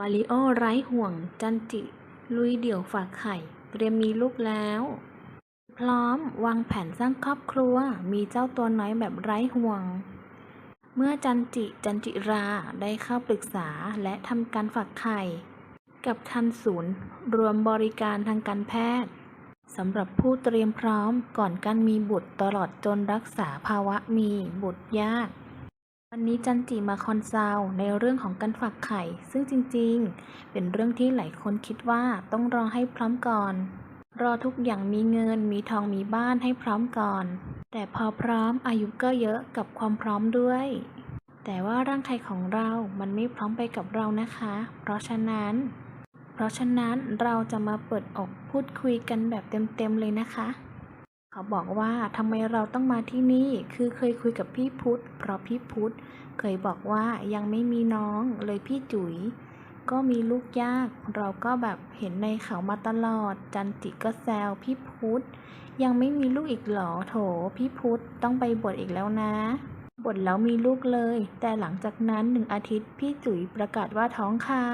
มาริโอไร้ห่วง จันจิ ลุยเดี่ยวฝากไข่ เตรียมมีลูกแล้ว พร้อมวางแผนสร้างครอบครัว มีเจ้าตัวน้อยแบบไร้ห่วง เมื่อจันจิจันจิราได้เข้าปรึกษาและทำการฝากไข่ กับทันศูนย์ รวมบริการทางการแพทย์สำหรับผู้เตรียมพร้อมก่อนการมีบุตรตลอดจนรักษาภาวะมีบุตรยาก วันนี้จันจิมาคอนซัลท์ในเรื่องของการฝากไข่ ซึ่งจริงๆ เป็นเรื่องที่หลายคนคิดว่าต้องรอให้พร้อมก่อน รอทุกอย่างมีเงินมีทองมีบ้านให้พร้อมก่อน แต่พอพร้อมอายุก็เยอะกับความพร้อมด้วย แต่ว่าร่างกายของเรามันไม่พร้อมไปกับเรานะคะ เพราะฉะนั้น เพราะฉะนั้นเราจะมาเปิดอกพูดคุยกันแบบเต็มๆเลยนะคะ เขาบอกว่าทำไมเราต้องมาที่นี่ คือเคยคุยกับพี่พุธเพราะพี่พุธเคยบอกว่ายังไม่มีน้องเลยพี่จุ๋ย ก็มีลูกยาก เราก็แบบเห็นในเขามาตลอด จันจิก็แซวพี่พุธยังไม่มีลูกอีกหรอโถ พี่พุธต้องไปบวชอีกแล้วนะบวชแล้วมีลูกเลย แต่หลังจากนั้นหนึ่งอาทิตย์พี่จุ๋ยประกาศว่าท้องค่ะ